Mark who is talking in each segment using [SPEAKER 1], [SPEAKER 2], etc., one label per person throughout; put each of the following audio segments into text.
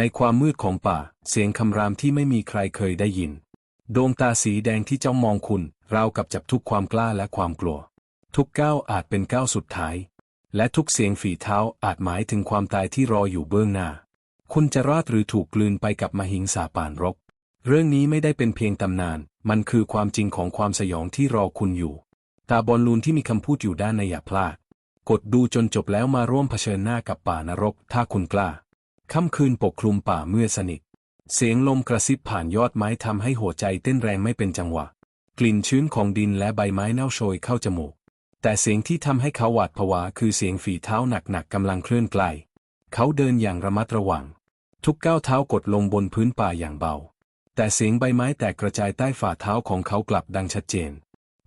[SPEAKER 1] ในความมืดของป่า เสียงคำรามที่ไม่มีใครเคยได้ยิน ดวงตาสีแดงที่เจ้องมองคุณ ราวกับจับทุกความกล้าและความกลัว ทุกก้าวอาจเป็นก้าวสุดท้าย และทุกเสียงฝีเท้าอาจหมายถึงความตายที่รออยู่เบื้องหน้า คุณจะรอดหรือถูกกลืนไปกับมหิงสาป่านรก เรื่องนี้ไม่ได้เป็นเพียงตำนาน มันคือความจริงของความสยองที่รอคุณอยู่ ตาบอลลูนที่มีคำพูดอยู่ด้านในอย่าพลาด กดดูจนจบแล้วมาร่วมเผชิญหน้ากับป่านรก ถ้าคุณกล้า ค่ำคืนปกคลุมป่าเมื่อสนิท เสียงลมกระซิบผ่านยอดไม้ทำให้หัวใจเต้นแรงไม่เป็นจังหวะ กลิ่นชื้นของดินและใบไม้เน่าโชยเข้าจมูก แต่เสียงที่ทำให้เขาหวาดผวาคือเสียงฝีเท้าหนักๆกำลังเคลื่อนไกล เขาเดินอย่างระมัดระวัง ทุกก้าวเท้ากดลงบนพื้นป่าอย่างเบา แต่เสียงใบไม้แตกกระจายใต้ฝ่าเท้าของเขากลับดังชัดเจน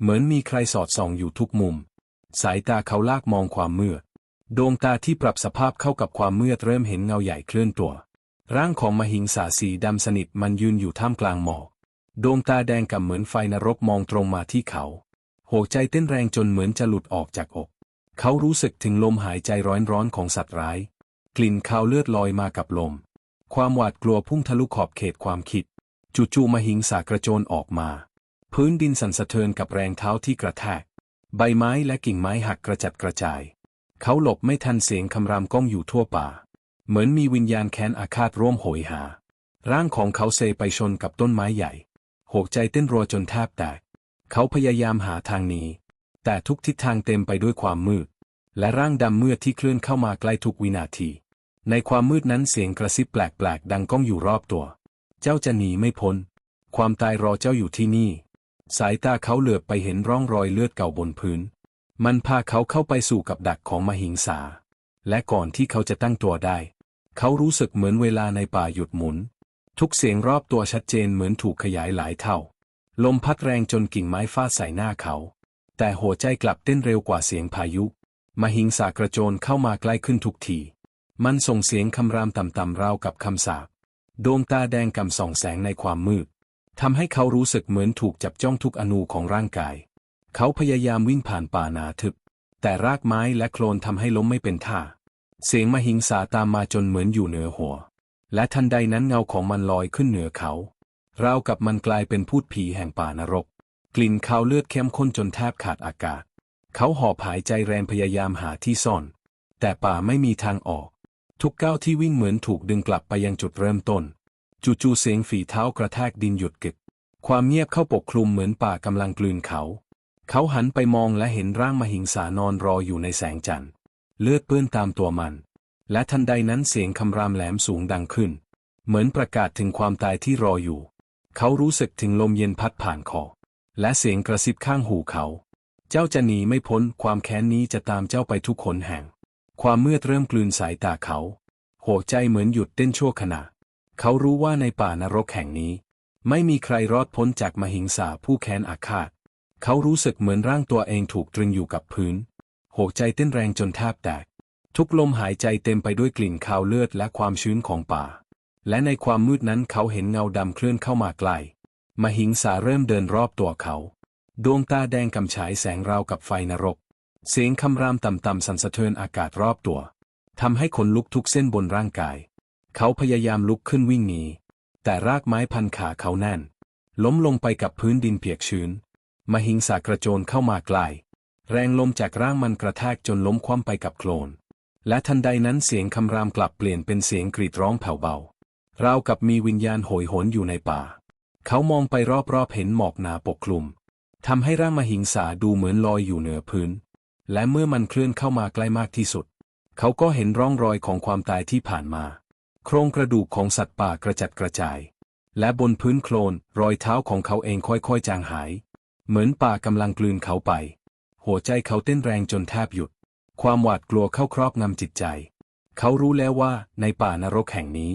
[SPEAKER 1] เหมือนมีใครสอดส่องอยู่ทุกมุม สายตาเขาลากมองความมืด ดวงตาที่ปรับสภาพเข้ากับความมืดเริ่มเห็นเงาใหญ่เคลื่อนตัว ร่างของมหิงสาสีดำสนิทมันยืนอยู่ท่ามกลางหมอกดวงตาแดงกับเหมือนไฟนรกมองตรงมาที่เขา หัวใจเต้นแรงจนเหมือนจะหลุดออกจากอก เขารู้สึกถึงลมหายใจร้อนๆของสัตว์ร้าย กลิ่นคาวเลือดลอยมากับลม ความหวาดกลัวพุ่งทะลุขอบเขตความคิด จู่ๆมหิงสากระโจนออกมา พื้นดินสั่นสะเทือนกับแรงเท้าที่กระแทก ใบไม้และกิ่งไม้หักกระจัดกระจาย เขาหลบไม่ทันเสียงคำรามก้องอยู่ทั่วป่า เหมือนมีวิญญาณแค้นอาฆาตร่วมโหยหา ร่างของเขาเซไปชนกับต้นไม้ใหญ่หัวใจเต้นรัวจนแทบแตก เขาพยายามหาทางหนีแต่ทุกทิศทางเต็มไปด้วยความมืด และร่างดำมืดที่เคลื่อนเข้ามาใกล้ทุกวินาที ในความมืดนั้นเสียงกระซิบแปลกๆ ดังก้องอยู่รอบตัว เจ้าจะหนีไม่พ้น ความตายรอเจ้าอยู่ที่นี่ สายตาเขาเหลือบไปเห็นร่องรอยเลือดเก่าบนพื้น มันพาเขาเข้าไปสู่กับดักของมหิงสา และก่อนที่เขาจะตั้งตัวได้ เขารู้สึกเหมือนเวลาในป่าหยุดหมุน ทุกเสียงรอบตัวชัดเจนเหมือนถูกขยายหลายเท่า ลมพัดแรงจนกิ่งไม้ฟาดใส่หน้าเขา แต่หัวใจกลับเต้นเร็วกว่าเสียงพายุ มหิงสากระโจนเข้ามาใกล้ขึ้นทุกที มันส่งเสียงคำรามต่ำๆราวกับคำสาปดวงตาแดงกำส่องแสงในความมืดทำให้เขารู้สึกเหมือนถูกจับจ้องทุกอนูของร่างกาย เขาพยายามวิ่งผ่านป่าหนาทึบ แต่รากไม้และโคลนทำให้ล้มไม่เป็นท่า เสียงมหิงสาตามมาจนเหมือนอยู่เหนือหัว และทันใดนั้นเงาของมันลอยขึ้นเหนือเขาราวกับมันกลายเป็นพูดผีแห่งป่านรก กลิ่นคาวเลือดเข้มข้นจนแทบขาดอากาศ เขาหอบหายใจแรงพยายามหาที่ซ่อน แต่ป่าไม่มีทางออก ทุกก้าวที่วิ่งเหมือนถูกดึงกลับไปยังจุดเริ่มต้น จู่ๆเสียงฝีเท้ากระแทกดินหยุดกึก ความเงียบเข้าปกคลุมเหมือนป่ากำลังกลืนเขา เขาหันไปมองและเห็นร่างมหิงสานอนรออยู่ในแสงจันทร์เลือดเปื้อนตามตัวมัน และทันใดนั้นเสียงคำรามแหลมสูงดังขึ้น เหมือนประกาศถึงความตายที่รออยู่ เขารู้สึกถึงลมเย็นพัดผ่านคอ และเสียงกระซิบข้างหูเขา เจ้าจะหนีไม่พ้นความแค้นนี้จะตามเจ้าไปทุกขนแห่ง ความมืดเริ่มกลืนสายตาเขา หัวใจเหมือนหยุดเต้นชั่วขณะ เขารู้ว่าในป่านรกแห่งนี้ ไม่มีใครรอดพ้นจากมหิงสาผู้แค้นอาฆาต เขารู้สึกเหมือนร่างตัวเองถูกตรึงอยู่กับพื้น หัวใจเต้นแรงจนแทบแตก ทุกลมหายใจเต็มไปด้วยกลิ่นคาวเลือดและความชื้นของป่า และในความมืดนั้นเขาเห็นเงาดำเคลื่อนเข้ามาใกล้มหิงสาเริ่มเดินรอบตัวเขา ดวงตาแดงกำฉายแสงราวกับไฟนรก เสียงคำรามต่ำๆสั่นสะเทือนอากาศรอบตัวทำให้ขนลุกทุกเส้นบนร่างกาย เขาพยายามลุกขึ้นวิ่งหนี แต่รากไม้พันขาเขาแน่น ล้มลงไปกับพื้นดินเปียกชื้น มหิงสากระโจนเข้ามาใกล้แรงลมจากร่างมันกระแทกจนล้มคว่ำไปกับโคลน และทันใดนั้นเสียงคำรามกลับเปลี่ยนเป็นเสียงกรีดร้องแผ่วเบา ราวกับมีวิญญาณโหยหวนอยู่ในป่า เขามองไปรอบๆเห็นหมอกหนาปกคลุมทำให้ร่างมหิงสาดูเหมือนลอยอยู่เหนือพื้น และเมื่อมันเคลื่อนเข้ามาใกล้มากที่สุด เขาก็เห็นร่องรอยของความตายที่ผ่านมา โครงกระดูกของสัตว์ป่ากระจัดกระจาย และบนพื้นโคลนรอยเท้าของเขาเองค่อยๆจางหาย เหมือนป่ากำลังกลืนเขาไป หัวใจเขาเต้นแรงจนแทบหยุด ความหวาดกลัวเข้าครอบงำจิตใจ เขารู้แล้วว่าในป่านรกแห่งนี้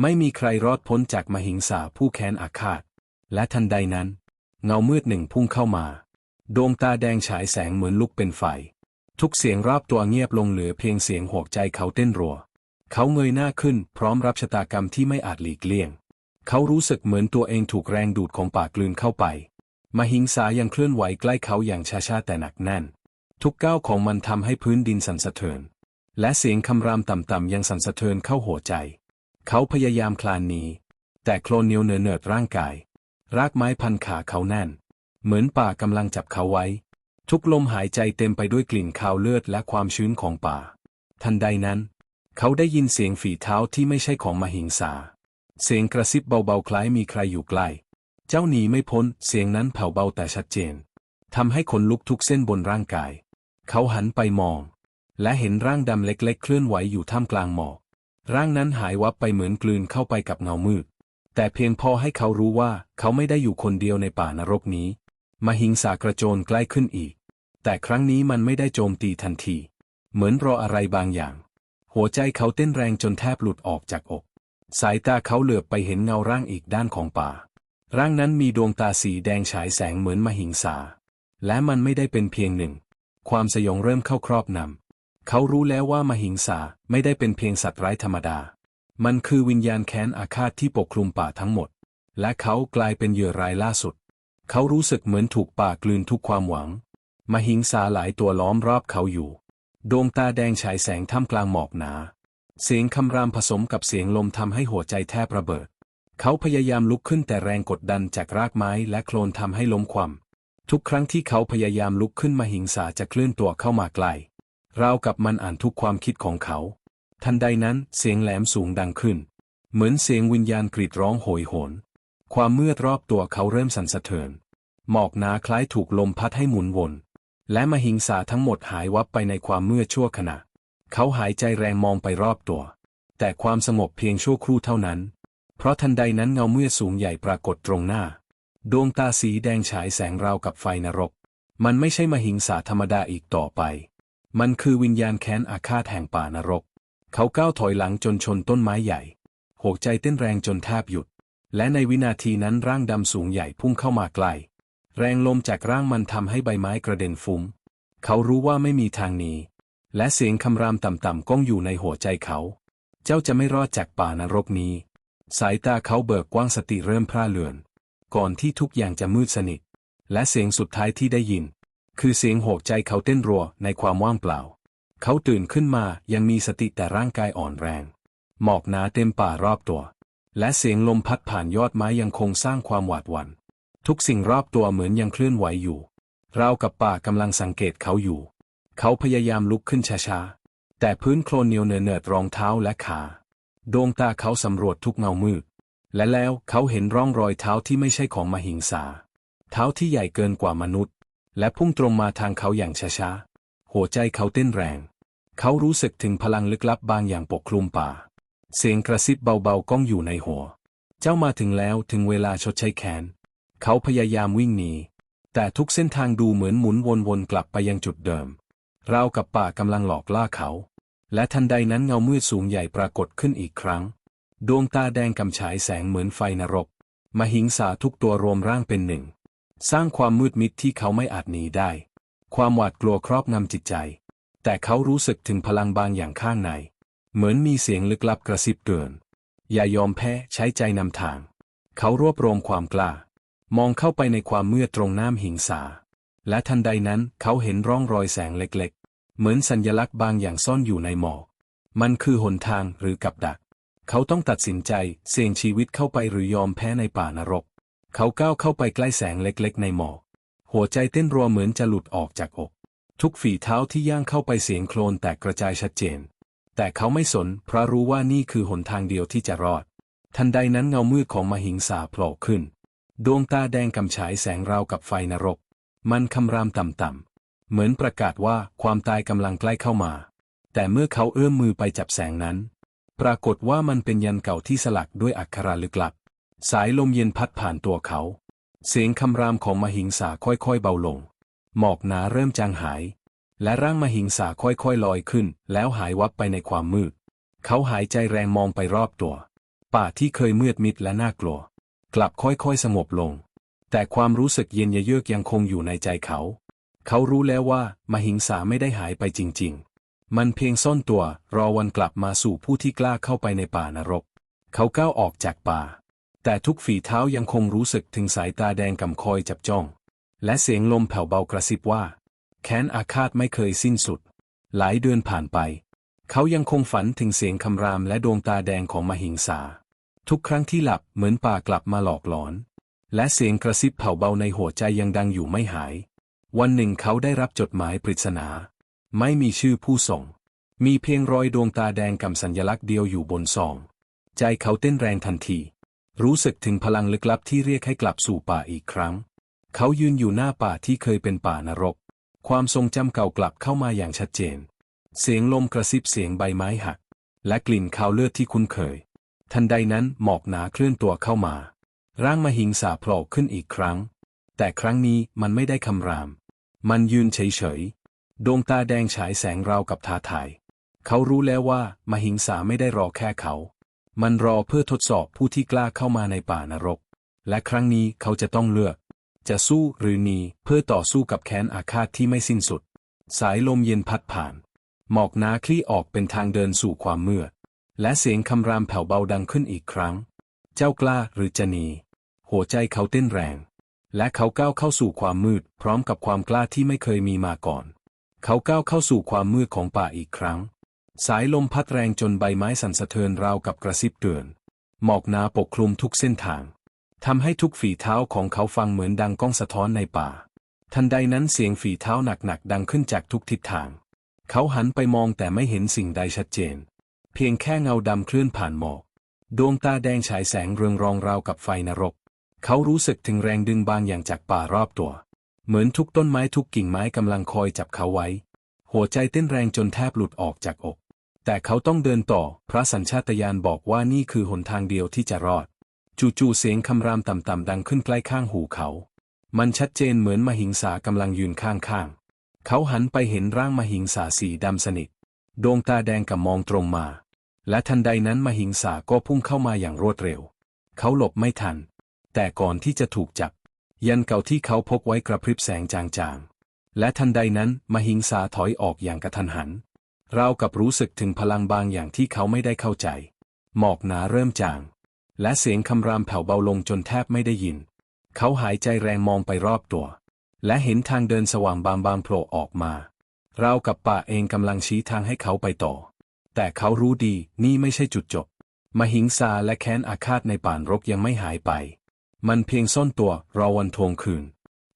[SPEAKER 1] ไม่มีใครรอดพ้นจากมหิงสาผู้แค้นอาฆาต และทันใดนั้น เงามืดหนึ่งพุ่งเข้ามา ดวงตาแดงฉายแสงเหมือนลุกเป็นไฟ ทุกเสียงรอบตัวเงียบลงเหลือเพียงเสียงหัวใจเขาเต้นรัว เขาเงยหน้าขึ้นพร้อมรับชะตากรรมที่ไม่อาจหลีกเลี่ยง เขารู้สึกเหมือนตัวเองถูกแรงดูดของป่ากลืนเข้าไป มหิงสายังเคลื่อนไหวใกล้เขาอย่างช้าๆแต่หนักแน่น ทุกก้าวของมันทำให้พื้นดินสั่นสะเทือน และเสียงคำรามต่ำๆยังสั่นสะเทือนเข้าหัวใจ เขาพยายามคลานหนีแต่โคลนเหนียวเหนอเนิดร่างกาย รากไม้พันขาเขาแน่น เหมือนป่ากำลังจับเขาไว้ ทุกลมหายใจเต็มไปด้วยกลิ่นคาวเลือดและความชื้นของป่า ทันใดนั้น เขาได้ยินเสียงฝีเท้าที่ไม่ใช่ของมหิงสา เสียงกระซิบเบาๆคล้ายมีใครอยู่ใกล้ เจ้าหนีไม่พ้นเสียงนั้นแผ่วเบาแต่ชัดเจนทำให้ขนลุกทุกเส้นบนร่างกาย เขาหันไปมอง และเห็นร่างดำเล็กๆ เคลื่อนไหวอยู่ท่ามกลางหมอกร่างนั้นหายวับไปเหมือนกลืนเข้าไปกับเงามืด แต่เพียงพอให้เขารู้ว่าเขาไม่ได้อยู่คนเดียวในป่านรกนี้ มหิงสากระโจนใกล้ขึ้นอีก แต่ครั้งนี้มันไม่ได้โจมตีทันที เหมือนรออะไรบางอย่าง หัวใจเขาเต้นแรงจนแทบหลุดออกจากอก สายตาเขาเหลือบไปเห็นเงาร่างอีกด้านของป่า ร่างนั้นมีดวงตาสีแดงฉายแสงเหมือนมหิงสา และมันไม่ได้เป็นเพียงหนึ่ง ความสยองเริ่มเข้าครอบนำ เขารู้แล้วว่ามหิงสาไม่ได้เป็นเพียงสัตว์ร้ายธรรมดา มันคือวิญญาณแค้นอาฆาตที่ปกคลุมป่าทั้งหมด และเขากลายเป็นเหยื่อรายล่าสุด เขารู้สึกเหมือนถูกป่ากลืนทุกความหวัง มหิงสาหลายตัวล้อมรอบเขาอยู่ ดวงตาแดงฉายแสงท่ามกลางหมอกหนา เสียงคำรามผสมกับเสียงลมทำให้หัวใจแทบระเบิด เขาพยายามลุกขึ้นแต่แรงกดดันจากรากไม้และโคลนทำให้ล้มคว่ำทุกครั้งที่เขาพยายามลุกขึ้นมาหิงสาจะเคลื่อนตัวเข้ามาไกลราวกับมันอ่านทุกความคิดของเขา ทันใดนั้นเสียงแหลมสูงดังขึ้น เหมือนเสียงวิญญาณกรีดร้องโหยหวนความมืดรอบตัวเขาเริ่มสั่นสะเทือน หมอกหนาคล้ายถูกลมพัดให้หมุนวน และมหิงสาทั้งหมดหายวับไปในความมืดชั่วขณะ เขาหายใจแรงมองไปรอบตัว แต่ความสงบเพียงชั่วครู่เท่านั้น เพราะทันใดนั้นเงาเมืดสูงใหญ่ปรากฏตรงหน้า ดวงตาสีแดงฉายแสงราวกับไฟนรก มันไม่ใช่มหิงสาธรรมดาอีกต่อไป มันคือวิญญาณแค้นอาฆาตแห่งป่านรก เขาก้าวถอยหลังจนชนต้นไม้ใหญ่หัวใจเต้นแรงจนแทบหยุด และในวินาทีนั้นร่างดำสูงใหญ่พุ่งเข้ามาใกล้แรงลมจากร่างมันทำให้ใบไม้กระเด็นฟุ้ง เขารู้ว่าไม่มีทางหนีและเสียงคำรามต่ำๆก้องอยู่ในหัวใจเขา เจ้าจะไม่รอดจากป่านรกนี้ สายตาเขาเบิกกว้างสติเริ่มพร่าเลือน ก่อนที่ทุกอย่างจะมืดสนิท และเสียงสุดท้ายที่ได้ยิน คือเสียงโหกใจเขาเต้นรัวในความว่างเปล่า เขาตื่นขึ้นมายังมีสติแต่ร่างกายอ่อนแรง หมอกหนาเต็มป่ารอบตัว และเสียงลมพัดผ่านยอดไม้ยังคงสร้างความหวาดหวัน่นทุกสิ่งรอบตัวเหมือนยังเคลื่อนไหวอยู่ราวกับป่ากำลังสังเกตเขาอยู่ เขาพยายามลุกขึ้นช้าๆแต่พื้นโคลนเหนียวเนอะเนิดรองเท้าและขา ดวงตาเขาสำรวจทุกเงามืด และแล้วเขาเห็นร่องรอยเท้าที่ไม่ใช่ของมหิงสา เท้าที่ใหญ่เกินกว่ามนุษย์ และพุ่งตรงมาทางเขาอย่างช้าๆ หัวใจเขาเต้นแรง เขารู้สึกถึงพลังลึกลับบางอย่างปกคลุมป่า เสียงกระซิบเบาๆก้องอยู่ในหัว เจ้ามาถึงแล้วถึงเวลาชดใช้แค้น เขาพยายามวิ่งหนี แต่ทุกเส้นทางดูเหมือนหมุนวนๆกลับไปยังจุดเดิม ราวกับป่ากำลังหลอกล่าเขา และทันใดนั้นเงามืดสูงใหญ่ปรากฏขึ้นอีกครั้ง ดวงตาแดงกำฉายแสงเหมือนไฟนรก มหิงสาทุกตัวรวมร่างเป็นหนึ่ง สร้างความมืดมิดที่เขาไม่อาจหนีได้ ความหวาดกลัวครอบงำจิตใจ แต่เขารู้สึกถึงพลังบางอย่างข้างใน เหมือนมีเสียงลึกลับกระซิบเตือน อย่ายอมแพ้ใช้ใจนำทาง เขารวบรวมความกล้า มองเข้าไปในความมืดตรงน้ำหิงสา และทันใดนั้นเขาเห็นร่องรอยแสงเล็ก เหมือนสัญลักษณ์บางอย่างซ่อนอยู่ในหมอก มันคือหนทางหรือกับดัก เขาต้องตัดสินใจเสี่ยงชีวิตเข้าไปหรือยอมแพ้ในป่านรก เขาก้าวเข้าไปใกล้แสงเล็กๆ ในหมอก หัวใจเต้นรัวเหมือนจะหลุดออกจากอก ทุกฝีเท้าที่ย่างเข้าไปเสียงโคลนแตกกระจายชัดเจน แต่เขาไม่สนเพราะรู้ว่านี่คือหนทางเดียวที่จะรอด ทันใดนั้นเงามืดของมหิงสาโผล่ขึ้น ดวงตาแดงกำฉายแสงราวกับไฟนรก มันคำรามต่ำๆ เหมือนประกาศว่าความตายกำลังใกล้เข้ามา แต่เมื่อเขาเอื้อมมือไปจับแสงนั้น ปรากฏว่ามันเป็นยันเก่าที่สลักด้วยอักขระลึกลับ สายลมเย็นพัดผ่านตัวเขา เสียงคำรามของมหิงสาค่อยๆเบาลง หมอกหนาเริ่มจางหาย และร่างมหิงสาค่อยๆลอยขึ้น แล้วหายวับไปในความมืด เขาหายใจแรงมองไปรอบตัว ป่าที่เคยมืดมิดและน่ากลัว กลับค่อยๆสงบลง แต่ความรู้สึกเย็นเยือกยังคงอยู่ในใจเขา เขารู้แล้วว่ามหิงสาไม่ได้หายไปจริง ๆ มันเพียงซ่อนตัวรอวันกลับมาสู่ผู้ที่กล้าเข้าไปในป่านรก เขาก้าวออกจากป่า แต่ทุกฝีเท้ายังคงรู้สึกถึงสายตาแดงกำคอยจับจ้อง และเสียงลมแผ่วเบากระซิบว่า แค้นอาฆาตไม่เคยสิ้นสุด หลายเดือนผ่านไป เขายังคงฝันถึงเสียงคำรามและดวงตาแดงของมหิงสา ทุกครั้งที่หลับเหมือนป่ากลับมาหลอกหลอน และเสียงกระซิบเผ่าเบาในหัวใจยังดังอยู่ไม่หาย วันหนึ่งเขาได้รับจดหมายปริศนา ไม่มีชื่อผู้ส่ง มีเพียงรอยดวงตาแดงกับสัญลักษณ์เดียวอยู่บนซอง ใจเขาเต้นแรงทันที รู้สึกถึงพลังลึกลับที่เรียกให้กลับสู่ป่าอีกครั้ง เขายืนอยู่หน้าป่าที่เคยเป็นป่านรก ความทรงจำเก่ากลับเข้ามาอย่างชัดเจน เสียงลมกระซิบเสียงใบไม้หัก และกลิ่นคาวเลือดที่คุ้นเคย ทันใดนั้นหมอกหนาเคลื่อนตัวเข้ามา ร่างมหิงสาโผล่ขึ้นอีกครั้ง แต่ครั้งนี้มันไม่ได้คำราม มันยืนเฉยๆ ดวงตาแดงฉายแสงราวกับท้าทาย เขารู้แล้วว่ามหิงสาไม่ได้รอแค่เขา มันรอเพื่อทดสอบผู้ที่กล้าเข้ามาในป่านรก และครั้งนี้เขาจะต้องเลือก จะสู้หรือหนีเพื่อต่อสู้กับแค้นอาฆาตที่ไม่สิ้นสุด สายลมเย็นพัดผ่าน หมอกหนาคลี่ออกเป็นทางเดินสู่ความมืด และเสียงคำรามแผ่วเบาดังขึ้นอีกครั้ง เจ้ากล้าหรือจะหนี หัวใจเขาเต้นแรง และเขาก้าวเข้าสู่ความมืด พร้อมกับความกล้าที่ไม่เคยมีมาก่อน เขาก้าวเข้าสู่ความมืดของป่าอีกครั้ง สายลมพัดแรงจนใบไม้สั่นสะเทือนราวกับกระซิบเตือน หมอกหนาปกคลุมทุกเส้นทางทำให้ทุกฝีเท้าของเขาฟังเหมือนดังก้องสะท้อนในป่า ทันใดนั้นเสียงฝีเท้าหนักๆดังขึ้นจากทุกทิศทาง เขาหันไปมองแต่ไม่เห็นสิ่งใดชัดเจน เพียงแค่เงาดำเคลื่อนผ่านหมอก ดวงตาแดงฉายแสงเรืองรองราวกับไฟนรก เขารู้สึกถึงแรงดึงบางอย่างจากป่ารอบตัว เหมือนทุกต้นไม้ทุกกิ่งไม้กำลังคอยจับเขาไว้ หัวใจเต้นแรงจนแทบหลุดออกจากอก แต่เขาต้องเดินต่อ พระสัญชาตญาณบอกว่านี่คือหนทางเดียวที่จะรอด จู่ๆเสียงคำรามต่ำๆดังขึ้นใกล้ข้างหูเขา มันชัดเจนเหมือนมหิงสากำลังยืนข้างๆ เขาหันไปเห็นร่างมหิงสาสีดำสนิท ดวงตาแดงกับมองตรงมา และทันใดนั้นมหิงสาก็พุ่งเข้ามาอย่างรวดเร็ว เขาหลบไม่ทัน แต่ก่อนที่จะถูกจับ ยันเก่าที่เขาพกไว้กระพริบแสงจางๆ และทันใดนั้นมหิงสาถอยออกอย่างกระทันหันเรากับรู้สึกถึงพลังบางอย่างที่เขาไม่ได้เข้าใจ หมอกหนาเริ่มจาง และเสียงคำรามแผ่วเบาลงจนแทบไม่ได้ยิน เขาหายใจแรงมองไปรอบตัว และเห็นทางเดินสว่างบางๆโผล่ออกมา เรากับป่าเองกำลังชี้ทางให้เขาไปต่อ แต่เขารู้ดีนี่ไม่ใช่จุดจบ มหิงสาและแค้นอาฆาตในป่านรกยังไม่หายไป มันเพียงซ่อนตัวรอวันทวงคืน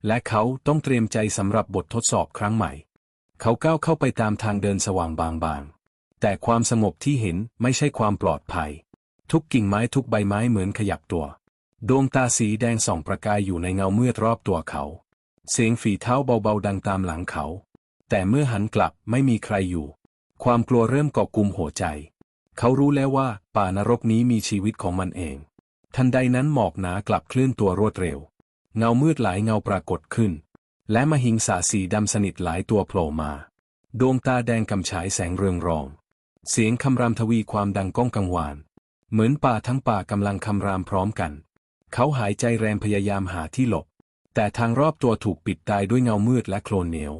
[SPEAKER 1] และเขาต้องเตรียมใจสำหรับบททดสอบครั้งใหม่ เขาก้าวเข้าไปตามทางเดินสว่างบางๆ แต่ความสงบที่เห็นไม่ใช่ความปลอดภัย ทุกกิ่งไม้ทุกใบไม้เหมือนขยับตัว ดวงตาสีแดงส่องประกายอยู่ในเงามืดรอบตัวเขา เสียงฝีเท้าเบาๆดังตามหลังเขา แต่เมื่อหันกลับไม่มีใครอยู่ ความกลัวเริ่มเกาะกลุ่มหัวใจ เขารู้แล้วว่าป่านรกนี้มีชีวิตของมันเอง ทันใดนั้นหมอกหนากลับเคลื่อนตัวรวดเร็ว เงามืดหลายเงาปรากฏขึ้น และมหิงสาสีดำสนิทหลายตัวโผล่มา ดวงตาแดงกำฉายแสงเรืองรอง เสียงคำรามทวีความดังก้องกังวาน เหมือนป่าทั้งป่ากำลังคำรามพร้อมกัน เขาหายใจแรงพยายามหาที่หลบ แต่ทางรอบตัวถูกปิดตายด้วยเงามืดและโคลนเหนียว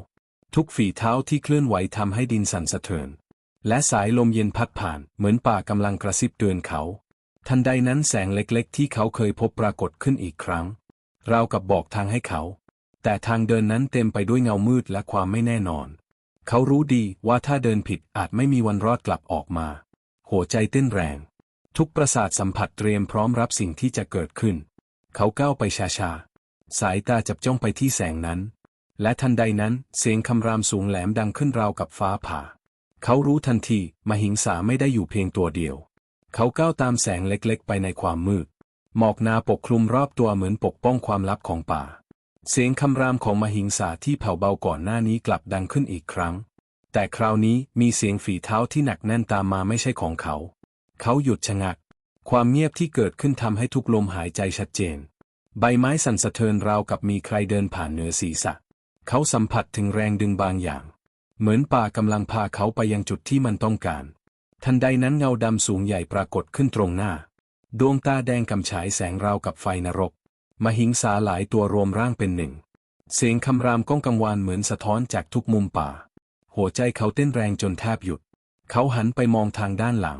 [SPEAKER 1] ทุกฝีเท้าที่เคลื่อนไหวทำให้ดินสั่นสะเทือนและสายลมเย็นพัดผ่านเหมือนป่ากำลังกระซิบเตือนเขา ทันใดนั้นแสงเล็กๆ ที่เขาเคยพบปรากฏขึ้นอีกครั้ง ราวกับบอกทางให้เขา แต่ทางเดินนั้นเต็มไปด้วยเงามืดและความไม่แน่นอน เขารู้ดีว่าถ้าเดินผิดอาจไม่มีวันรอดกลับออกมา หัวใจเต้นแรง ทุกประสาทสัมผัสเตรียมพร้อมรับสิ่งที่จะเกิดขึ้น เขาก้าวไปช้าๆ สายตาจับจ้องไปที่แสงนั้น และทันใดนั้นเสียงคำรามสูงแหลมดังขึ้นราวกับฟ้าผ่า เขารู้ทันทีมหิงสาไม่ได้อยู่เพียงตัวเดียว เขาก้าวตามแสงเล็กๆ ไปในความมืด หมอกนาปกคลุมรอบตัวเหมือนปกป้องความลับของป่า เสียงคำรามของมหิงสาที่เผาเบาก่อนหน้านี้กลับดังขึ้นอีกครั้ง แต่คราวนี้มีเสียงฝีเท้าที่หนักแน่นตามมาไม่ใช่ของเขา เขาหยุดชะงัก ความเงียบที่เกิดขึ้นทำให้ทุกลมหายใจชัดเจน ใบไม้สั่นสะเทือนราวกับมีใครเดินผ่านเหนือศีรษะ เขาสัมผัสถึงแรงดึงบางอย่าง เหมือนป่ากำลังพาเขาไปยังจุดที่มันต้องการ ทันใดนั้นเงาดำสูงใหญ่ปรากฏขึ้นตรงหน้า ดวงตาแดงกำฉายแสงราวกับไฟนรก มหิงสาหลายตัวรวมร่างเป็นหนึ่ง เสียงคำรามก้องกังวานเหมือนสะท้อนจากทุกมุมป่า หัวใจเขาเต้นแรงจนแทบหยุด เขาหันไปมองทางด้านหลัง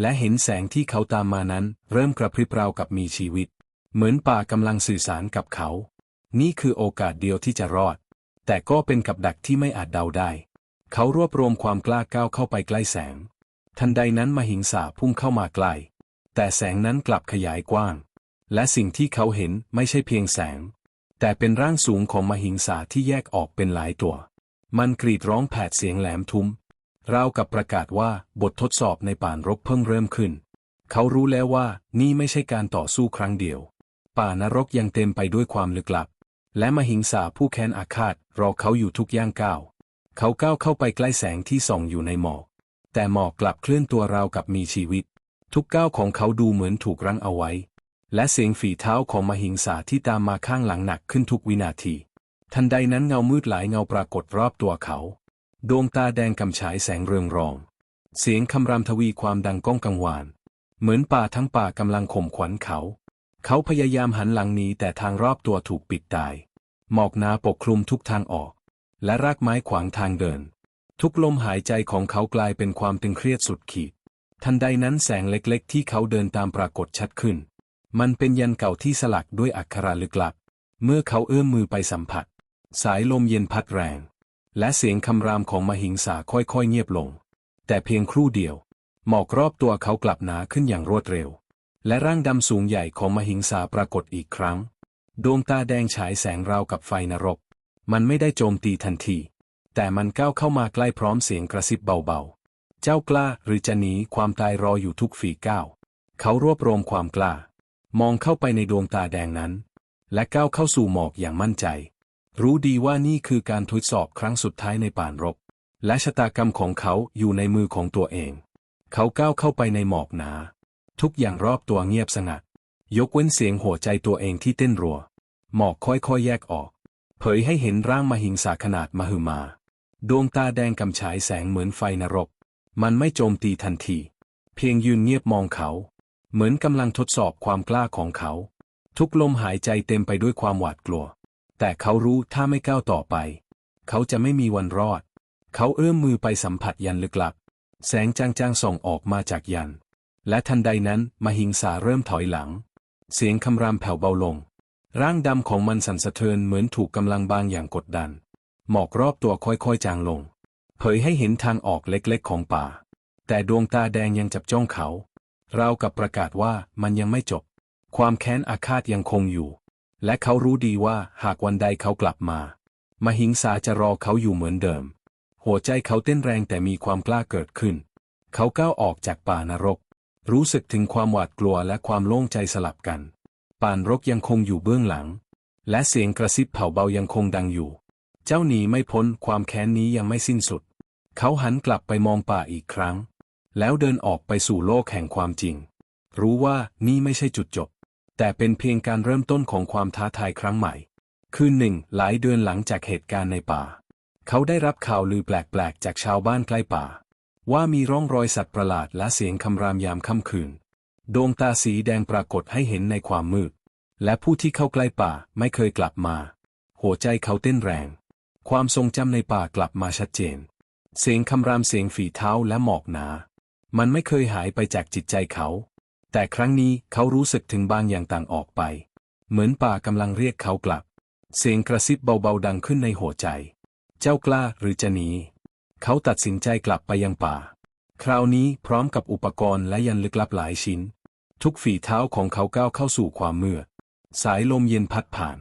[SPEAKER 1] และเห็นแสงที่เขาตามมานั้น เริ่มกระพริบราวกับมีชีวิต เหมือนป่ากำลังสื่อสารกับเขา นี่คือโอกาสเดียวที่จะรอด แต่ก็เป็นกับดักที่ไม่อาจเดาได้ เขารวบรวมความกล้าก้าวเข้าไปใกล้แสง ทันใดนั้นมหิงสาพุ่งเข้ามาใกล้แต่แสงนั้นกลับขยายกว้าง และสิ่งที่เขาเห็นไม่ใช่เพียงแสง แต่เป็นร่างสูงของมหิงสาที่แยกออกเป็นหลายตัว มันกรีดร้องแผดเสียงแหลมทุ้มราวกับประกาศว่าบททดสอบในป่านรกเพิ่งเริ่มขึ้น เขารู้แล้วว่านี่ไม่ใช่การต่อสู้ครั้งเดียว ป่านรกยังเต็มไปด้วยความลึกลับ และมหิงสาผู้แค้นอาฆาตรอเขาอยู่ทุกย่างก้าว เขาก้าวเข้าไปใกล้แสงที่ส่องอยู่ในหมอก แต่หมอกกลับเคลื่อนตัวราวกับมีชีวิต ทุกก้าวของเขาดูเหมือนถูกรั้งเอาไว้ และเสียงฝีเท้าของมหิงสาที่ตามมาข้างหลังหนักขึ้นทุกวินาที ทันใดนั้นเงามืดหลายเงาปรากฏรอบตัวเขา ดวงตาแดงกำฉายแสงเรืองรอง เสียงคำรามทวีความดังก้องกังวาน เหมือนป่าทั้งป่ากำลังข่มขวัญเขา เขาพยายามหันหลังหนีแต่ทางรอบตัวถูกปิดตาย หมอกหนาปกคลุมทุกทางออก และรากไม้ขวางทางเดิน ทุกลมหายใจของเขากลายเป็นความตึงเครียดสุดขีด ทันใดนั้นแสงเล็กๆ ที่เขาเดินตามปรากฏชัดขึ้น มันเป็นยันเก่าที่สลักด้วยอักขระลึกลับ เมื่อเขาเอื้อมมือไปสัมผัส สายลมเย็นพัดแรง และเสียงคำรามของมหิงสาค่อยๆเงียบลง แต่เพียงครู่เดียว หมอกรอบตัวเขากลับหนาขึ้นอย่างรวดเร็ว และร่างดำสูงใหญ่ของมหิงสาปรากฏอีกครั้ง ดวงตาแดงฉายแสงราวกับไฟนรก มันไม่ได้โจมตีทันที แต่มันก้าวเข้ามาใกล้พร้อมเสียงกระซิบเบาๆ เจ้ากล้าหรือจะหนีความตายรออยู่ทุกฝีก้าว เขารวบรวมความกล้า มองเข้าไปในดวงตาแดงนั้น และก้าวเข้าสู่หมอกอย่างมั่นใจ รู้ดีว่านี่คือการทดสอบครั้งสุดท้ายในป่านรบ และชะตากรรมของเขาอยู่ในมือของตัวเอง เขาก้าวเข้าไปในหมอกหนา ทุกอย่างรอบตัวเงียบสงัด ยกเว้นเสียงหัวใจตัวเองที่เต้นรัว หมอกค่อยๆแยกออก เผยให้เห็นร่างมหิงสาขนาดมหึมา ดวงตาแดงกำฉายแสงเหมือนไฟนรก มันไม่โจมตีทันที เพียงยืนเงียบมองเขา เหมือนกำลังทดสอบความกล้าของเขา ทุกลมหายใจเต็มไปด้วยความหวาดกลัว แต่เขารู้ถ้าไม่ก้าวต่อไป เขาจะไม่มีวันรอด เขาเอื้อมมือไปสัมผัสยันลึกลับ แสงจางๆส่องออกมาจากยัน และทันใดนั้นมหิงสาเริ่มถอยหลัง เสียงคำรามแผ่วเบาลง ร่างดำของมันสั่นสะเทือนเหมือนถูกกำลังบางอย่างกดดัน หมอกรอบตัวค่อยๆจางลง เผยให้เห็นทางออกเล็กๆของป่า แต่ดวงตาแดงยังจับจ้องเขาเรากับประกาศว่ามันยังไม่จบ ความแค้นอาฆาตยังคงอยู่ และเขารู้ดีว่าหากวันใดเขากลับมา มหิงสาจะรอเขาอยู่เหมือนเดิม หัวใจเขาเต้นแรงแต่มีความกล้าเกิดขึ้น เขาก้าวออกจากป่านรก รู้สึกถึงความหวาดกลัวและความโล่งใจสลับกัน ป่านรกยังคงอยู่เบื้องหลัง และเสียงกระซิบเผาเบายังคงดังอยู่ เจ้าหนีไม่พ้นความแค้นนี้ยังไม่สิ้นสุด เขาหันกลับไปมองป่าอีกครั้ง แล้วเดินออกไปสู่โลกแห่งความจริง รู้ว่านี่ไม่ใช่จุดจบ แต่เป็นเพียงการเริ่มต้นของความท้าทายครั้งใหม่ คืนหนึ่งหลายเดือนหลังจากเหตุการณ์ในป่า เขาได้รับข่าวลือแปลกๆจากชาวบ้านใกล้ป่า ว่ามีร่องรอยสัตว์ประหลาดและเสียงคำรามยามค่ำคืน ดวงตาสีแดงปรากฏให้เห็นในความมืด และผู้ที่เข้าใกล้ป่าไม่เคยกลับมา หัวใจเขาเต้นแรง ความทรงจำในป่ากลับมาชัดเจน เสียงคำรามเสียงฝีเท้าและหมอกหนา มันไม่เคยหายไปจากจิตใจเขา แต่ครั้งนี้เขารู้สึกถึงบางอย่างต่างออกไป เหมือนป่ากำลังเรียกเขากลับ เสียงกระซิบเบาๆดังขึ้นในหัวใจ เจ้ากล้าหรือจะหนี เขาตัดสินใจกลับไปยังป่า คราวนี้พร้อมกับอุปกรณ์และยันลึกลับหลายชิ้น ทุกฝีเท้าของเขาก้าวเข้าสู่ความมืด สายลมเย็นพัดผ่าน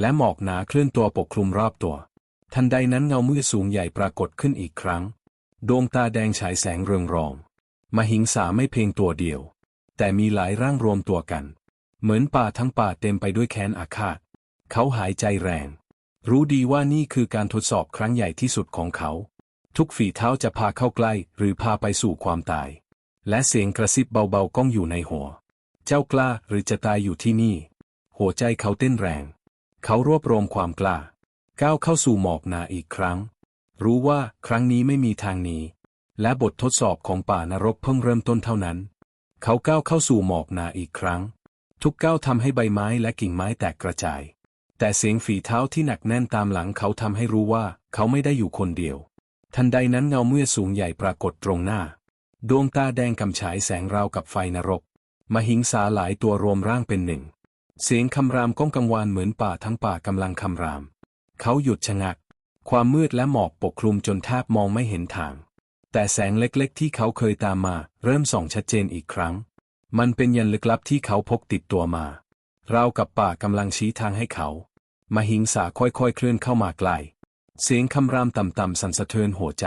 [SPEAKER 1] และหมอกหนาเคลื่อนตัวปกคลุมรอบตัว ทันใดนั้นเงามืดสูงใหญ่ปรากฏขึ้นอีกครั้ง ดวงตาแดงฉายแสงเรืองรอง มหิงสาไม่เพียงตัวเดียว แต่มีหลายร่างรวมตัวกัน เหมือนป่าทั้งป่าเต็มไปด้วยแค้นอาฆาต เขาหายใจแรง รู้ดีว่านี่คือการทดสอบครั้งใหญ่ที่สุดของเขา ทุกฝีเท้าจะพาเข้าใกล้ หรือพาไปสู่ความตาย และเสียงกระซิบเบาๆก้องอยู่ในหัว เจ้ากล้าหรือจะตายอยู่ที่นี่ หัวใจเขาเต้นแรง เขารวบรวมความกล้า ก้าวเข้าสู่หมอกหนาอีกครั้ง รู้ว่าครั้งนี้ไม่มีทางหนีและบททดสอบของป่านรกเพิ่งเริ่มต้นเท่านั้น เขาก้าวเข้าสู่หมอกหนาอีกครั้ง ทุกก้าวทำให้ใบไม้และกิ่งไม้แตกกระจาย แต่เสียงฝีเท้าที่หนักแน่นตามหลังเขาทำให้รู้ว่าเขาไม่ได้อยู่คนเดียว ทันใดนั้นเงาเมื่อสูงใหญ่ปรากฏตรงหน้า ดวงตาแดงกำฉายแสงราวกับไฟนรก มหิงสาหลายตัวรวมร่างเป็นหนึ่ง เสียงคำรามก้องกังวานเหมือนป่าทั้งป่ากำลังคำราม เขาหยุดชะงัก ความมืดและหมอกปกคลุมจนแทบมองไม่เห็นทาง แต่แสงเล็กๆ ที่เขาเคยตามมา เริ่มส่องชัดเจนอีกครั้ง มันเป็นยันลึกลับที่เขาพกติดตัวมา เรากับป่ากำลังชี้ทางให้เขา มาหิงสาค่อยๆ เคลื่อนเข้ามาใกล้เสียงคำรามต่ำๆสั่นสะเทือนหัวใจ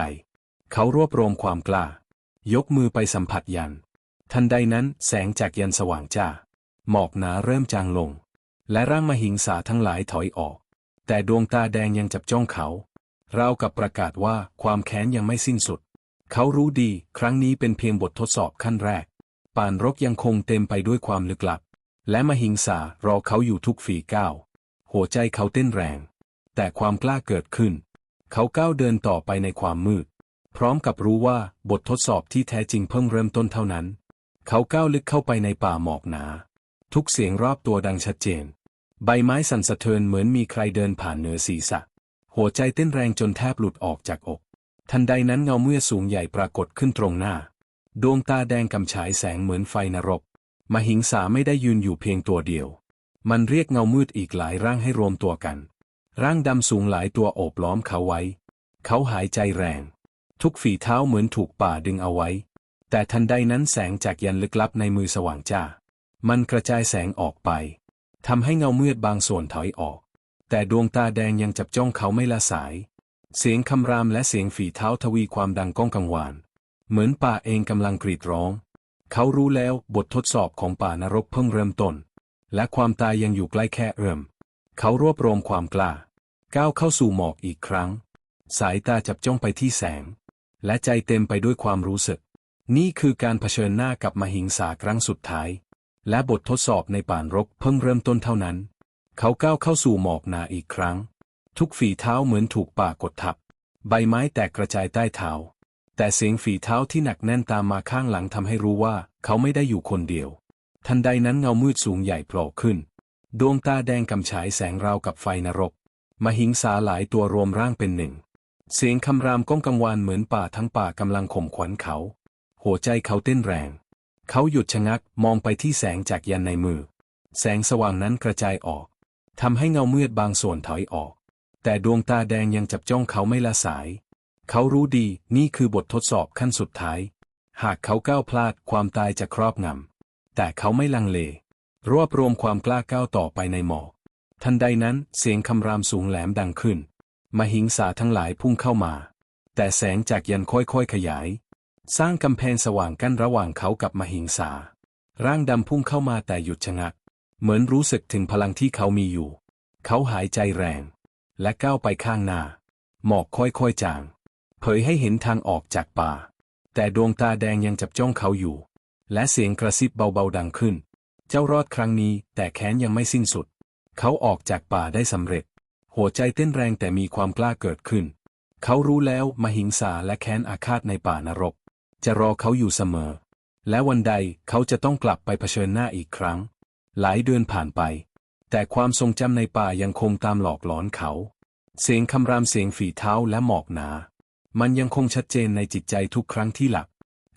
[SPEAKER 1] เขารวบรวมความกล้า ยกมือไปสัมผัสยัน ทันใดนั้นแสงจากยันสว่างจ้า หมอกหนาเริ่มจางลง และร่างมหิงสาทั้งหลายถอยออก แต่ดวงตาแดงยังจับจ้องเขา ราวกับประกาศว่าความแค้นยังไม่สิ้นสุด เขารู้ดีครั้งนี้เป็นเพียงบททดสอบขั้นแรก ป่านรกยังคงเต็มไปด้วยความลึกลับ และมหิงสารอเขาอยู่ทุกฝีก้าวหัวใจเขาเต้นแรง แต่ความกล้าเกิดขึ้น เขาก้าวเดินต่อไปในความมืด พร้อมกับรู้ว่าบททดสอบที่แท้จริงเพิ่งเริ่มต้นเท่านั้น เขาก้าวลึกเข้าไปในป่าหมอกหนา ทุกเสียงรอบตัวดังชัดเจน ใบไม้สั่นสะเทือนเหมือนมีใครเดินผ่านเหนือศีรษะ หัวใจเต้นแรงจนแทบหลุดออกจากอก ทันใดนั้นเงาเมื่อสูงใหญ่ปรากฏขึ้นตรงหน้า ดวงตาแดงกำฉายแสงเหมือนไฟนรก มหิงสาไม่ได้ยืนอยู่เพียงตัวเดียว มันเรียกเงามืดอีกหลายร่างให้รวมตัวกัน ร่างดำสูงหลายตัวโอบล้อมเขาไว้ เขาหายใจแรง ทุกฝีเท้าเหมือนถูกป่าดึงเอาไว้ แต่ทันใดนั้นแสงจากยันลึกลับในมือสว่างจ้า มันกระจายแสงออกไป ทำให้เงามืดบางส่วนถอยออก แต่ดวงตาแดงยังจับจ้องเขาไม่ละสาย เสียงคำรามและเสียงฝีเท้าทวีความดังก้องกังวาน เหมือนป่าเองกำลังกรีดร้อง เขารู้แล้วบททดสอบของป่านรกเพิ่งเริ่มต้น และความตายยังอยู่ใกล้แค่เอื้อม เขารวบรวมความกล้า ก้าวเข้าสู่หมอกอีกครั้ง สายตาจับจ้องไปที่แสง และใจเต็มไปด้วยความรู้สึก นี่คือการเผชิญหน้ากับมหิงสาครั้งสุดท้าย และบททดสอบในป่านรกเพิ่งเริ่มต้นเท่านั้น เขาก้าวเข้าสู่หมอกหนาอีกครั้ง ทุกฝีเท้าเหมือนถูกป่ากดทับ ใบไม้แตกกระจายใต้เท้า แต่เสียงฝีเท้าที่หนักแน่นตามมาข้างหลังทำให้รู้ว่า เขาไม่ได้อยู่คนเดียว ทันใดนั้นเงามืดสูงใหญ่โผล่ขึ้น ดวงตาแดงกำฉายแสงราวกับไฟนรก มหิงสาหลายตัวรวมร่างเป็นหนึ่ง เสียงคำรามก้องกังวานเหมือนป่าทั้งป่ากำลังข่มขวัญเขา หัวใจเขาเต้นแรง เขาหยุดชะงักมองไปที่แสงจากยันในมือ แสงสว่างนั้นกระจายออกทำให้เงามืดบางส่วนถอยออก แต่ดวงตาแดงยังจับจ้องเขาไม่ละสาย เขารู้ดีนี่คือบททดสอบขั้นสุดท้าย หากเขาก้าวพลาดความตายจะครอบงำแต่เขาไม่ลังเล รวบรวมความกล้าก้าวต่อไปในหมอกทันใดนั้นเสียงคำรามสูงแหลมดังขึ้น มหิงสาทั้งหลายพุ่งเข้ามา แต่แสงจากยันค่อยๆขยาย สร้างกำแพงสว่างกั้นระหว่างเขากับมหิงสา ร่างดำพุ่งเข้ามาแต่หยุดชะงัก เหมือนรู้สึกถึงพลังที่เขามีอยู่ เขาหายใจแรง และก้าวไปข้างหน้า หมอกค่อยๆจาง เผยให้เห็นทางออกจากป่า แต่ดวงตาแดงยังจับจ้องเขาอยู่ และเสียงกระซิบเบาๆดังขึ้น เจ้ารอดครั้งนี้แต่แค้นยังไม่สิ้นสุด เขาออกจากป่าได้สำเร็จ หัวใจเต้นแรงแต่มีความกล้าเกิดขึ้น เขารู้แล้วมหิงสาและแค้นอาฆาตในป่านรก จะรอเขาอยู่เสมอ และวันใดเขาจะต้องกลับไปเผชิญหน้าอีกครั้ง หลายเดือนผ่านไป แต่ความทรงจำในป่ายังคงตามหลอกหลอนเขา เสียงคำรามเสียงฝีเท้าและหมอกหนา มันยังคงชัดเจนในจิตใจทุกครั้งที่หลับ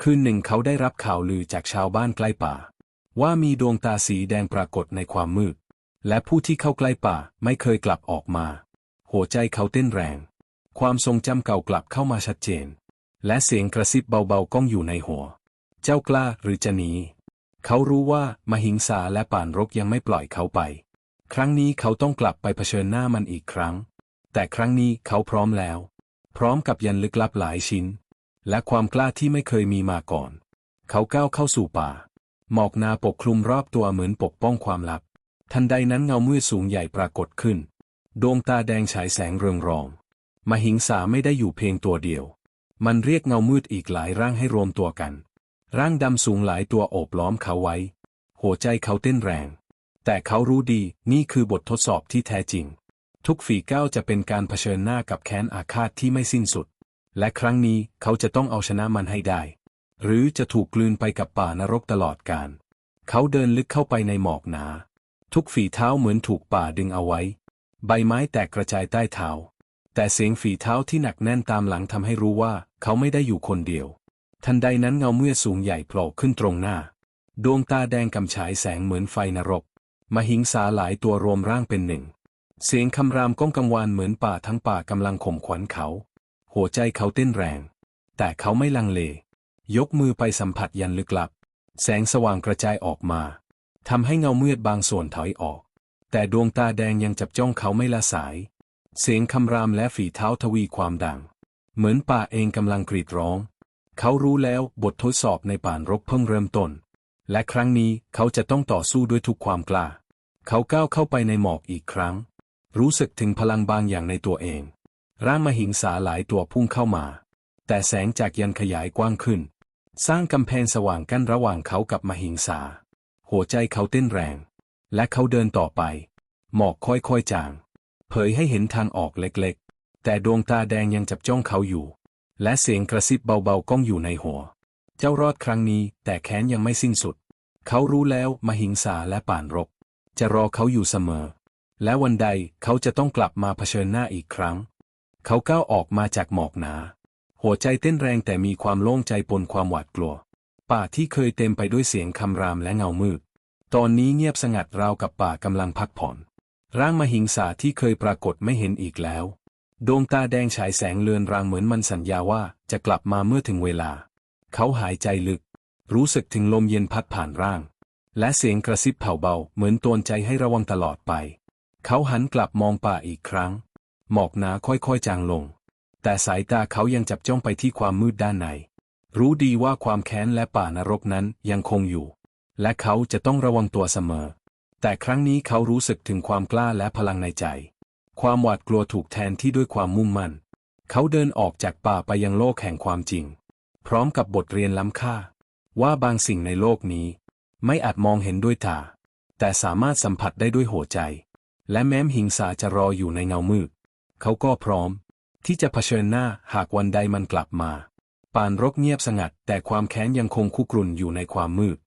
[SPEAKER 1] คืนหนึ่งเขาได้รับข่าวลือจากชาวบ้านใกล้ป่า ว่ามีดวงตาสีแดงปรากฏในความมืด และผู้ที่เข้าใกล้ป่าไม่เคยกลับออกมา หัวใจเขาเต้นแรง ความทรงจำเก่ากลับเข้ามาชัดเจน และเสียงกระซิบเบาๆก้องอยู่ในหัว เจ้ากล้าหรือจะหนี เขารู้ว่ามหิงสาและป่านรกยังไม่ปล่อยเขาไป ครั้งนี้เขาต้องกลับไปเผชิญหน้ามันอีกครั้ง แต่ครั้งนี้เขาพร้อมแล้ว พร้อมกับยันลึกลับหลายชิ้น และความกล้าที่ไม่เคยมีมาก่อน เขาก้าวเข้าสู่ป่า หมอกนาปกคลุมรอบตัวเหมือนปกป้องความลับ ทันใดนั้นเงามืดสูงใหญ่ปรากฏขึ้น ดวงตาแดงฉายแสงเรืองรอง มหิงสาไม่ได้อยู่เพียงตัวเดียว มันเรียกเงามืดอีกหลายร่างให้รวมตัวกัน ร่างดำสูงหลายตัวโอบล้อมเขาไว้ หัวใจเขาเต้นแรง แต่เขารู้ดีนี่คือบททดสอบที่แท้จริง ทุกฝีก้าวจะเป็นการเผชิญหน้ากับแค้นอาฆาตที่ไม่สิ้นสุด และครั้งนี้เขาจะต้องเอาชนะมันให้ได้ หรือจะถูกกลืนไปกับป่านรกตลอดกาลเขาเดินลึกเข้าไปในหมอกหนา ทุกฝีเท้าเหมือนถูกป่าดึงเอาไว้ ใบไม้แตกกระจายใต้เท้าแต่เสียงฝีเท้าที่หนักแน่นตามหลังทำให้รู้ว่า เขาไม่ได้อยู่คนเดียว ทันใดนั้นเงาเมื่อสูงใหญ่โผล่ขึ้นตรงหน้า ดวงตาแดงกำฉายแสงเหมือนไฟนรก มหิงสาหลายตัวรวมร่างเป็นหนึ่ง เสียงคำรามก้องกังวานเหมือนป่าทั้งป่ากำลังข่มขวัญเขา หัวใจเขาเต้นแรง แต่เขาไม่ลังเล ยกมือไปสัมผัสยันลึกลับ แสงสว่างกระจายออกมาทำให้เงามืดบางส่วนถอยออก แต่ดวงตาแดงยังจับจ้องเขาไม่ละสาย เสียงคำรามและฝีเท้าทวีความดัง เหมือนป่าเองกำลังกรีดร้อง เขารู้แล้วบททดสอบในป่านรกเพิ่งเริ่มต้น และครั้งนี้เขาจะต้องต่อสู้ด้วยทุกความกล้า เขาก้าวเข้าไปในหมอกอีกครั้ง รู้สึกถึงพลังบางอย่างในตัวเอง ร่างมหิงสาหลายตัวพุ่งเข้ามา แต่แสงจากยันขยายกว้างขึ้น สร้างกำแพงสว่างกั้นระหว่างเขากับมหิงสา หัวใจเขาเต้นแรง และเขาเดินต่อไป หมอกค่อยๆจาง เผยให้เห็นทางออกเล็กๆ แต่ดวงตาแดงยังจับจ้องเขาอยู่ และเสียงกระซิบเบาๆก้องอยู่ในหัว เจ้ารอดครั้งนี้ แต่แค้นยังไม่สิ้นสุด เขารู้แล้วมหิงสาและป่านรก จะรอเขาอยู่เสมอ และวันใดเขาจะต้องกลับมาเผชิญหน้าอีกครั้ง เขาก้าวออกมาจากหมอกหนา หัวใจเต้นแรงแต่มีความโล่งใจปนความหวาดกลัว ป่าที่เคยเต็มไปด้วยเสียงคำรามและเงามืด ตอนนี้เงียบสงัดราวกับป่ากำลังพักผ่อน ร่างมหิงสาที่เคยปรากฏไม่เห็นอีกแล้ว ดวงตาแดงฉายแสงเลือนรางเหมือนมันสัญญาว่าจะกลับมาเมื่อถึงเวลา เขาหายใจลึก รู้สึกถึงลมเย็นพัดผ่านร่าง และเสียงกระซิบเผาเบาเหมือนโตนใจให้ระวังตลอดไป เขาหันกลับมองป่าอีกครั้ง หมอกหนาค่อยๆจางลง แต่สายตาเขายังจับจ้องไปที่ความมืดด้านใน รู้ดีว่าความแค้นและป่านรกนั้นยังคงอยู่ และเขาจะต้องระวังตัวเสมอ แต่ครั้งนี้เขารู้สึกถึงความกล้าและพลังในใจ ความหวาดกลัวถูกแทนที่ด้วยความมุ่งมั่น เขาเดินออกจากป่าไปยังโลกแห่งความจริง พร้อมกับบทเรียนล้ำค่า ว่าบางสิ่งในโลกนี้ ไม่อาจมองเห็นด้วยตา แต่สามารถสัมผัสได้ด้วยหัวใจ และแม้มหิงสาจะรออยู่ในเงามืด เขาก็พร้อม ที่จะเผชิญหน้าหากวันใดมันกลับมา ป่านรกเงียบสงัด แต่ความแค้นยังคงคุกรุ่นอยู่ในความมืด